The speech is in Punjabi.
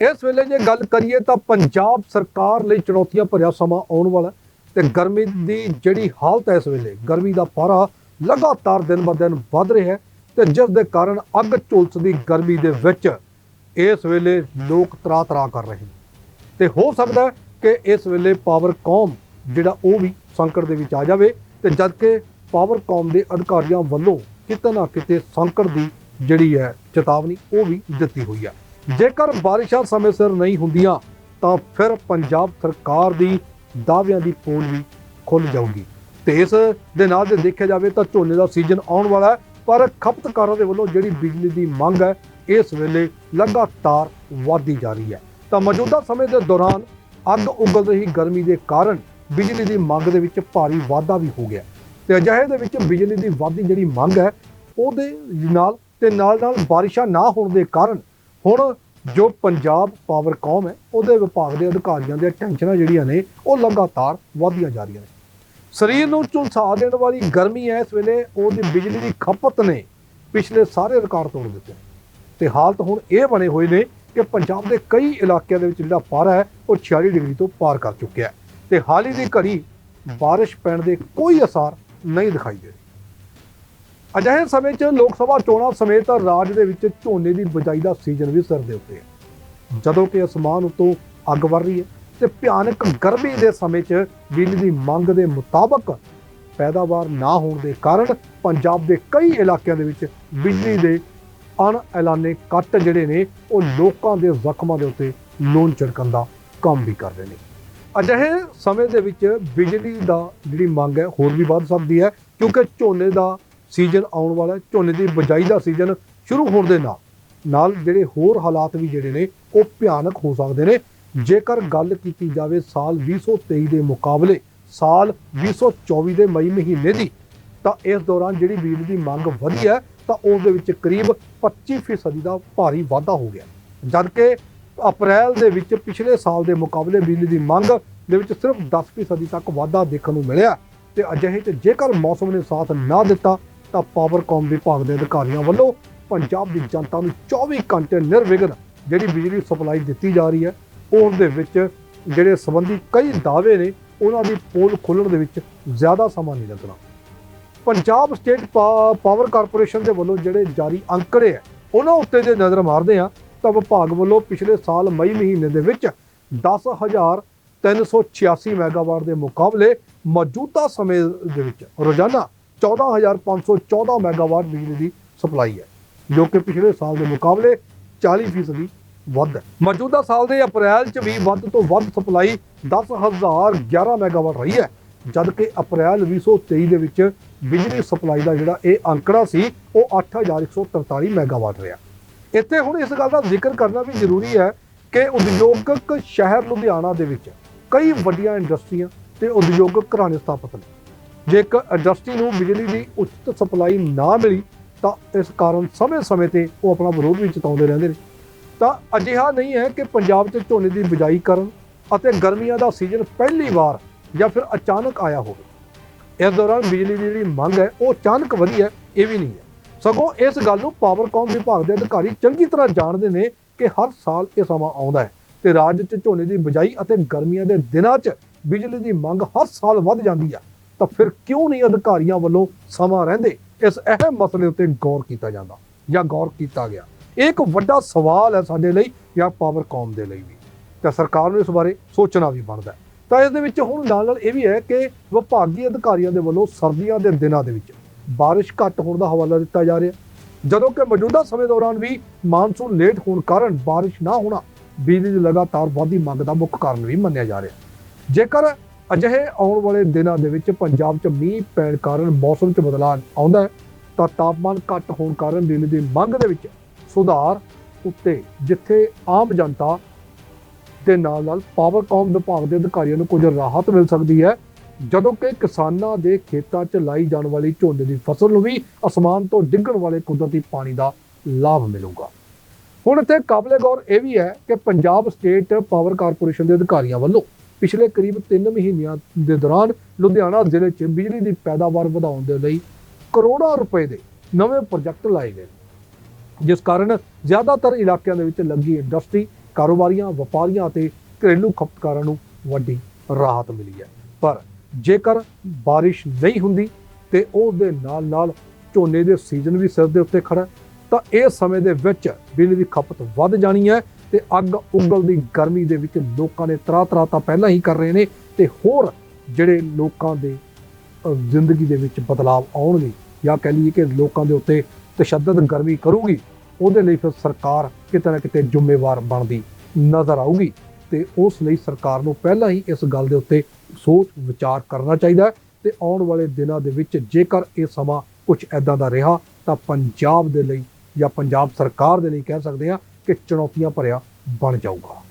ਇਸ ਵੇਲੇ ਜੇ ਗੱਲ ਕਰੀਏ ਤਾਂ ਪੰਜਾਬ ਸਰਕਾਰ ਲਈ ਚੁਣੌਤੀਆਂ ਭਰਿਆ ਸਮਾਂ ਆਉਣ ਵਾਲਾ ਹੈ ਤੇ ਗਰਮੀ ਦੀ ਜਿਹੜੀ ਹਾਲਤ ਹੈ ਇਸ ਵੇਲੇ, ਗਰਮੀ ਦਾ ਪਾਰਾ ਲਗਾਤਾਰ ਦਿਨ ਬ ਦਿਨ ਵੱਧ ਰਿਹਾ ਹੈ ਤੇ ਜਿਸ ਦੇ ਕਾਰਨ ਅੱਗ ਝੁਲਸਦੀ ਗਰਮੀ ਦੇ ਵਿੱਚ ਇਸ ਵੇਲੇ ਲੋਕ ਤਰਾ ਤਰਾ ਕਰ ਰਹੇ ਨੇ। ਤੇ ਹੋ ਸਕਦਾ ਕਿ ਇਸ ਵੇਲੇ ਪਾਵਰਕੌਮ ਜਿਹੜਾ ਉਹ ਵੀ ਸੰਕਟ ਦੇ ਵਿੱਚ ਆ ਜਾਵੇ ਤੇ ਜਦ ਕਿ ਪਾਵਰਕੌਮ ਦੇ ਅਧਿਕਾਰੀਆਂ ਵੱਲੋਂ ਕਿਤੇ ਨਾ ਕਿਤੇ ਸੰਕਟ ਦੀ ਜਿਹੜੀ ਹੈ ਚੇਤਾਵਨੀ ਉਹ ਵੀ ਦਿੱਤੀ ਹੋਈ ਹੈ ਜੇਕਰ ਬਾਰਿਸ਼ਾਂ ਸਮੇਂ ਸਿਰ ਨਹੀਂ ਹੁੰਦੀਆਂ, ਤਾਂ ਫਿਰ ਪੰਜਾਬ ਸਰਕਾਰ ਦੀ ਦਾਅਵਿਆਂ ਦੀ ਪੋਲ ਵੀ ਖੁੱਲ ਜਾਊਗੀ। ਤੇ ਇਸ ਦੇ ਨਾਲ ਜੇ ਦੇਖਿਆ ਜਾਵੇ ਤਾਂ ਝੋਨੇ ਦਾ ਸੀਜ਼ਨ ਆਉਣ ਵਾਲਾ ਹੈ, ਪਰ ਖਪਤਕਾਰਾਂ ਦੇ ਵੱਲੋਂ ਜਿਹੜੀ ਬਿਜਲੀ ਦੀ ਮੰਗ ਹੈ, ਇਸ ਵੇਲੇ ਲਗਾਤਾਰ ਵਧਦੀ ਜਾ ਰਹੀ ਹੈ। ਤਾਂ ਮੌਜੂਦਾ ਸਮੇਂ ਦੇ ਦੌਰਾਨ ਅੱਗ ਉਗਲ ਰਹੀ ਗਰਮੀ ਦੇ ਕਾਰਨ ਬਿਜਲੀ ਦੀ ਮੰਗ ਦੇ ਵਿੱਚ ਭਾਰੀ ਵਾਧਾ ਵੀ ਹੋ ਗਿਆ। ਤੇ ਅਜਿਹੇ ਦੇ ਵਿੱਚ ਬਿਜਲੀ ਦੀ ਵਧਦੀ ਜਿਹੜੀ ਮੰਗ ਹੈ, ਉਹਦੇ ਨਾਲ ਤੇ ਨਾਲ ਨਾਲ ਬਾਰਿਸ਼ਾਂ ਨਾ ਹੋਣ ਦੇ ਕਾਰਨ ਹੁਣ ਜੋ ਪੰਜਾਬ ਪਾਵਰ ਪਾਵਰਕੌਮ ਹੈ, ਉਹਦੇ ਵਿਭਾਗ ਦੇ ਅਧਿਕਾਰੀਆਂ ਦੀਆਂ ਟੈਨਸ਼ਨਾਂ ਜਿਹੜੀਆਂ ਨੇ, ਉਹ ਲਗਾਤਾਰ ਵਧਦੀਆਂ ਜਾ ਰਹੀਆਂ ਨੇ। ਸਰੀਰ ਨੂੰ ਝੁਲਸਾ ਦੇਣ ਵਾਲੀ ਗਰਮੀ ਹੈ, ਇਸ ਵੇਲੇ ਉਹਦੀ ਬਿਜਲੀ ਦੀ ਖਪਤ ਨੇ ਪਿਛਲੇ ਸਾਰੇ ਰਿਕਾਰਡ ਤੋੜ ਦਿੱਤੇ ਤੇ ਹਾਲਤ ਹੁਣ ਇਹ ਬਣੇ ਹੋਏ ਨੇ ਕਿ ਪੰਜਾਬ ਦੇ ਕਈ ਇਲਾਕਿਆਂ ਦੇ ਵਿੱਚ ਜਿਹੜਾ ਪਾਰਾ ਹੈ, ਉਹ 46 ਡਿਗਰੀ ਤੋਂ ਪਾਰ ਕਰ ਚੁੱਕਿਆ ਹੈ। ਤੇ ਹਾਲ ਹੀ ਦੀ ਘੜੀ ਬਾਰਿਸ਼ ਪੈਣ ਦੇ ਕੋਈ ਅਸਾਰ ਨਹੀਂ ਦਿਖਾਈ ਦੇ ਰਹੇ। ਅਜਿਹੇ ਸਮੇਂ 'ਚ ਲੋਕ ਸਭਾ ਚੋਣਾਂ ਸਮੇਤ ਰਾਜ ਦੇ ਵਿੱਚ ਝੋਨੇ ਦੀ ਬਿਜਾਈ ਦਾ ਸੀਜ਼ਨ ਵੀ ਸਿਰ ਦੇ ਉੱਤੇ ਹੈ। ਜਦੋਂ ਕਿ ਅਸਮਾਨ ਉੱਤੋਂ ਅੱਗ ਵਰ ਰਹੀ ਹੈ ਤੇ ਭਿਆਨਕ ਗਰਮੀ ਦੇ ਸਮੇਂ 'ਚ ਬਿਜਲੀ ਦੀ ਮੰਗ ਦੇ ਮੁਤਾਬਕ ਪੈਦਾਵਾਰ ਨਾ ਹੋਣ ਦੇ ਕਾਰਨ ਪੰਜਾਬ ਦੇ ਕਈ ਇਲਾਕਿਆਂ ਦੇ ਵਿੱਚ ਬਿਜਲੀ ਦੇ ਅਣ ਐਲਾਨੇ ਕੱਟ ਜਿਹੜੇ ਨੇ, ਉਹ ਲੋਕਾਂ ਦੇ ਜ਼ਖਮਾਂ ਦੇ ਉੱਤੇ ਲੋਨ ਛਿੜਕਣ ਦਾ ਕੰਮ ਵੀ ਕਰ ਰਹੇ ਨੇ। ਅਜਿਹੇ ਸਮੇਂ ਦੇ ਵਿੱਚ ਬਿਜਲੀ ਦਾ ਜਿਹੜੀ ਮੰਗ ਹੈ ਹੋਰ ਵੀ ਵੱਧ ਸਕਦੀ ਹੈ ਕਿਉਂਕਿ ਝੋਨੇ ਦਾ ਸੀਜ਼ਨ ਆਉਣ ਵਾਲਾ ਝੋਨੇ ਦੀ ਬਿਜਾਈ ਦਾ ਸੀਜ਼ਨ ਸ਼ੁਰੂ ਹੋਣ ਦੇ ਨਾਲ ਨਾਲ ਜਿਹੜੇ ਹੋਰ ਹਾਲਾਤ ਵੀ ਜਿਹੜੇ ਨੇ, ਉਹ ਭਿਆਨਕ ਹੋ ਸਕਦੇ ਨੇ। ਜੇਕਰ ਗੱਲ ਕੀਤੀ ਜਾਵੇ ਸਾਲ 2023 ਦੇ ਮੁਕਾਬਲੇ, ਸਾਲ 2024 ਦੇ ਮਈ ਮਹੀਨੇ ਦੀ, ਤਾਂ ਇਸ ਦੌਰਾਨ ਜਿਹੜੀ ਬਿਜਲੀ ਦੀ ਮੰਗ ਵਧੀ ਹੈ, ਤਾਂ ਉਸ ਦੇ ਵਿੱਚ ਕਰੀਬ 25% ਦਾ ਭਾਰੀ ਵਾਧਾ ਹੋ ਗਿਆ। ਜਦਕਿ ਅਪ੍ਰੈਲ ਦੇ ਵਿੱਚ ਪਿਛਲੇ ਸਾਲ ਦੇ ਮੁਕਾਬਲੇ ਬਿਜਲੀ ਦੀ ਮੰਗ ਦੇ ਵਿੱਚ ਸਿਰਫ 10% ਤੱਕ ਵਾਧਾ ਦੇਖਣ ਨੂੰ ਮਿਲਿਆ ਤੇ ਅਜਿਹੇ ਤੇ ਜੇਕਰ ਮੌਸਮ ਨੇ ਸਾਥ ਨਾ ਦਿੱਤਾ ਤਾਂ ਪਾਵਰਕਾਮ ਵਿਭਾਗ ਦੇ ਅਧਿਕਾਰੀਆਂ ਵੱਲੋਂ ਪੰਜਾਬ ਦੀ ਜਨਤਾ ਨੂੰ 24 ਘੰਟੇ ਨਿਰਵਿਘਨ ਜਿਹੜੀ ਬਿਜਲੀ ਸਪਲਾਈ ਦਿੱਤੀ ਜਾ ਰਹੀ ਹੈ, ਉਸ ਦੇ ਵਿੱਚ ਜਿਹੜੇ ਸੰਬੰਧੀ ਕਈ ਦਾਅਵੇ ਨੇ, ਉਹਨਾਂ ਦੀ ਪੋਲ ਖੋਲ੍ਹਣ ਦੇ ਵਿੱਚ ਜ਼ਿਆਦਾ ਸਮਾਂ ਨਹੀਂ ਲੱਗਣਾ। ਪੰਜਾਬ ਸਟੇਟ ਪਾ- ਪਾਵਰ ਕਾਰਪੋਰੇਸ਼ਨ ਦੇ ਵੱਲੋਂ ਜਿਹੜੇ ਜਾਰੀ ਅੰਕੜੇ ਆ ਉਹਨਾਂ ਉੱਤੇ ਜੇ ਨਜ਼ਰ ਮਾਰਦੇ ਆ ਤਾਂ ਵਿਭਾਗ ਵੱਲੋਂ ਪਿਛਲੇ ਸਾਲ ਮਈ ਮਹੀਨੇ ਦੇ ਵਿੱਚ 10386 ਮੈਗਾਵਾਟ ਦੇ ਮੁਕਾਬਲੇ ਮੌਜੂਦਾ ਸਮੇਂ ਦੇ ਵਿੱਚ ਰੋਜ਼ਾਨਾ 14514 ਮੈਗਾਵਾਟ ਬਿਜਲੀ ਦੀ ਸਪਲਾਈ ਹੈ, ਜੋ ਕਿ ਪਿਛਲੇ ਸਾਲ ਦੇ ਮੁਕਾਬਲੇ 40% ਵੱਧ ਹੈ। ਮੌਜੂਦਾ ਸਾਲ ਦੇ ਅਪ੍ਰੈਲ 'ਚ ਵੀ ਵੱਧ ਤੋਂ ਵੱਧ ਸਪਲਾਈ 10011 ਮੈਗਾਵਾਟ ਰਹੀ ਹੈ ਜਦ ਕਿ ਅਪ੍ਰੈਲ 2023 ਦੇ ਵਿੱਚ ਬਿਜਲੀ ਸਪਲਾਈ ਦਾ ਜਿਹੜਾ ਇਹ ਅੰਕੜਾ ਸੀ, ਉਹ 8143 ਮੈਗਾਵਾਟ ਰਿਹਾ ਇੱਥੇ ਹੁਣ ਇਸ ਗੱਲ ਦਾ ਜ਼ਿਕਰ ਕਰਨਾ ਵੀ ਜ਼ਰੂਰੀ ਹੈ ਕਿ ਉਦਯੋਗਿਕ ਸ਼ਹਿਰ ਲੁਧਿਆਣਾ ਦੇ ਵਿੱਚ ਕਈ ਵੱਡੀਆਂ ਇੰਡਸਟਰੀਆਂ ਤੇ ਉਦਯੋਗਿਕ ਘਰਾਣੇ ਸਥਾਪਿਤ ਨੇ। ਜੇ ਇੱਕ ਇੰਡਸਟਰੀ ਨੂੰ ਬਿਜਲੀ ਦੀ ਉਚਿਤ ਸਪਲਾਈ ਨਾ ਮਿਲੀ, ਤਾਂ ਇਸ ਕਾਰਨ ਸਮੇਂ-ਸਮੇਂ ਤੇ ਉਹ ਆਪਣਾ ਵਿਰੋਧ ਵੀ ਜਤਾਉਂਦੇ ਰਹਿੰਦੇ ਨੇ। ਤਾਂ ਅਜਿਹਾ ਨਹੀਂ ਹੈ ਕਿ ਪੰਜਾਬ 'ਚ ਝੋਨੇ ਦੀ ਬਿਜਾਈ ਕਰਨ ਅਤੇ ਗਰਮੀਆਂ ਦਾ ਸੀਜ਼ਨ ਪਹਿਲੀ ਵਾਰ ਜਾਂ ਫਿਰ ਅਚਾਨਕ ਆਇਆ ਹੋਵੇ। ਇਸ ਦੌਰਾਨ ਬਿਜਲੀ ਦੀ ਜਿਹੜੀ ਮੰਗ ਹੈ, ਉਹ ਅਚਾਨਕ ਵਧੀ ਹੈ, ਇਹ ਵੀ ਨਹੀਂ ਹੈ। ਸਗੋਂ ਇਸ ਗੱਲ ਨੂੰ ਪਾਵਰਕਾਮ ਵਿਭਾਗ ਦੇ ਅਧਿਕਾਰੀ ਚੰਗੀ ਤਰ੍ਹਾਂ ਜਾਣਦੇ ਨੇ ਕਿ ਹਰ ਸਾਲ ਇਹ ਸਮਾਂ ਆਉਂਦਾ ਹੈ ਤੇ ਰਾਜ 'ਚ ਝੋਨੇ ਦੀ ਬਿਜਾਈ ਅਤੇ ਗਰਮੀਆਂ ਦੇ ਦਿਨਾਂ 'ਚ ਬਿਜਲੀ ਦੀ ਮੰਗ ਹਰ ਸਾਲ ਵੱਧ ਜਾਂਦੀ ਹੈ ਤਾਂ ਫਿਰ ਕਿਉਂ ਨਹੀਂ ਅਧਿਕਾਰੀਆਂ ਵੱਲੋਂ ਸਮਾਂ ਰਹਿੰਦੇ? ਇਸ ਅਹਿਮ ਮਸਲੇ ਉੱਤੇ ਗੌਰ ਕੀਤਾ ਜਾਂਦਾ ਜਾਂ ਗੌਰ ਕੀਤਾ ਗਿਆ। ਇਹ ਇੱਕ ਵੱਡਾ ਸਵਾਲ ਹੈ ਸਾਡੇ ਲਈ ਜਾਂ ਪਾਵਰਕਾਮ ਦੇ ਲਈ ਵੀ। ਤਾਂ ਸਰਕਾਰ ਨੂੰ ਇਸ ਬਾਰੇ ਸੋਚਣਾ ਵੀ ਬਣਦਾ ਤਾਂ ਇਸ ਦੇ ਵਿੱਚ ਹੁਣ ਨਾਲ ਨਾਲ ਇਹ ਵੀ ਹੈ ਕਿ ਵਿਭਾਗੀ ਅਧਿਕਾਰੀਆਂ ਦੇ ਵੱਲੋਂ ਸਰਦੀਆਂ ਦੇ ਦਿਨਾਂ ਦੇ ਵਿੱਚ ਬਾਰਿਸ਼ ਘੱਟ ਹੋਣ ਦਾ ਹਵਾਲਾ ਦਿੱਤਾ ਜਾ ਰਿਹਾ ਜਦੋਂ ਕਿ ਮੌਜੂਦਾ ਸਮੇਂ ਦੌਰਾਨ ਵੀ ਮਾਨਸੂਨ ਲੇਟ ਹੋਣ ਕਾਰਨ ਬਾਰਿਸ਼ ਨਾ ਹੋਣਾ ਬਿਜਲੀ ਦੀ ਲਗਾਤਾਰ ਵਾਧੀ ਮੰਗ ਦਾ ਮੁੱਖ ਕਾਰਨ ਵੀ ਮੰਨਿਆ ਜਾ ਰਿਹਾ ਜੇਕਰ ਅਜਿਹੇ ਆਉਣ ਵਾਲੇ ਦਿਨਾਂ ਦੇ ਵਿੱਚ ਪੰਜਾਬ 'ਚ ਮੀਂਹ ਪੈਣ ਕਾਰਨ ਮੌਸਮ 'ਚ ਬਦਲਾਅ ਆਉਂਦਾ ਹੈ, ਤਾਂ ਤਾਪਮਾਨ ਘੱਟ ਹੋਣ ਕਾਰਨ ਬਿਜਲੀ ਦੀ ਮੰਗ ਦੇ ਵਿੱਚ ਸੁਧਾਰ ਉੱਤੇ ਜਿੱਥੇ ਆਮ ਜਨਤਾ ਦੇ ਨਾਲ ਨਾਲ ਪਾਵਰਕਾਮ ਵਿਭਾਗ ਦੇ ਅਧਿਕਾਰੀਆਂ ਨੂੰ ਕੁਝ ਰਾਹਤ ਮਿਲ ਸਕਦੀ ਹੈ, ਜਦੋਂ ਕਿ ਕਿਸਾਨਾਂ ਦੇ ਖੇਤਾਂ 'ਚ ਲਾਈ ਜਾਣ ਵਾਲੀ ਝੋਨੇ ਦੀ ਫਸਲ ਨੂੰ ਵੀ ਅਸਮਾਨ ਤੋਂ ਡਿੱਗਣ ਵਾਲੇ ਕੁਦਰਤੀ ਪਾਣੀ ਦਾ ਲਾਭ ਮਿਲੂਗਾ। ਹੁਣ ਇੱਥੇ ਕਾਬਲੇ ਗੌਰ ਇਹ ਵੀ ਹੈ ਕਿ ਪੰਜਾਬ ਸਟੇਟ ਪਾਵਰ ਕਾਰਪੋਰੇਸ਼ਨ ਦੇ ਅਧਿਕਾਰੀਆਂ ਵੱਲੋਂ ਪਿਛਲੇ ਕਰੀਬ 3 ਮਹੀਨਿਆਂ ਦੇ ਦੌਰਾਨ ਲੁਧਿਆਣਾ ਜ਼ਿਲ੍ਹੇ 'ਚ ਬਿਜਲੀ ਦੀ ਪੈਦਾਵਾਰ ਵਧਾਉਣ ਦੇ ਲਈ ਕਰੋੜਾਂ ਰੁਪਏ ਦੇ ਨਵੇਂ ਪ੍ਰੋਜੈਕਟ ਲਾਏ ਗਏ ਜਿਸ ਕਾਰਨ ਜ਼ਿਆਦਾਤਰ ਇਲਾਕਿਆਂ ਦੇ ਵਿੱਚ ਲੱਗੀ ਇੰਡਸਟਰੀ, ਕਾਰੋਬਾਰੀਆਂ, ਵਪਾਰੀਆਂ ਅਤੇ ਘਰੇਲੂ ਖਪਤਕਾਰਾਂ ਨੂੰ ਵੱਡੀ ਰਾਹਤ ਮਿਲੀ ਹੈ। ਪਰ ਜੇਕਰ ਬਾਰਿਸ਼ ਨਹੀਂ ਹੁੰਦੀ ਤੇ ਉਸ ਦੇ ਨਾਲ ਨਾਲ ਝੋਨੇ ਦੇ ਸੀਜ਼ਨ ਵੀ ਸਿਰ ਦੇ ਉੱਤੇ ਖੜਾ ਤਾਂ ਇਹ ਸਮੇਂ ਦੇ ਵਿੱਚ ਬਿਜਲੀ ਦੀ ਖਪਤ ਵੱਧ ਜਾਣੀ ਹੈ ਤੇ ਅੱਗ ਉਗਲਦੀ ਗਰਮੀ ਦੇ ਵਿੱਚ ਲੋਕਾਂ ਨੇ ਤਰਾ ਤਰਾ ਤਾਂ ਪਹਿਲਾਂ ਹੀ ਕਰ ਰਹੇ ਨੇ ਤੇ ਹੋਰ ਜਿਹੜੇ ਲੋਕਾਂ ਦੇ ਜ਼ਿੰਦਗੀ ਦੇ ਵਿੱਚ ਬਦਲਾਅ ਆਉਣਗੇ ਜਾਂ ਕਹਿ ਲਈਏ ਕਿ ਲੋਕਾਂ ਦੇ ਉੱਤੇ ਤਸ਼ੱਦਦ ਗਰਮੀ ਕਰੂਗੀ, ਉਹਦੇ ਲਈ ਫਿਰ ਸਰਕਾਰ ਕਿਤੇ ਨਾ ਕਿਤੇ ਜ਼ਿੰਮੇਵਾਰ ਬਣਦੀ ਨਜ਼ਰ ਆਊਗੀ ਤੇ ਉਸ ਲਈ ਸਰਕਾਰ ਨੂੰ ਪਹਿਲਾਂ ਹੀ ਇਸ ਗੱਲ ਦੇ ਉੱਤੇ ਸੋਚ ਵਿਚਾਰ ਕਰਨਾ ਚਾਹੀਦਾ ਹੈ ਤੇ ਆਉਣ ਵਾਲੇ ਦਿਨਾਂ ਦੇ ਵਿੱਚ ਜੇਕਰ ਇਹ ਸਮਾਂ ਕੁਝ ਐਦਾਂ ਦਾ ਰਿਹਾ ਤਾਂ ਪੰਜਾਬ ਦੇ ਲਈ ਜਾਂ ਪੰਜਾਬ ਸਰਕਾਰ ਦੇ ਲਈ ਕਹਿ ਸਕਦੇ ਹਾਂ ਕਿ ਚੁਣੌਤੀਆਂ ਭਰਿਆ ਬਣ ਜਾਊਗਾ।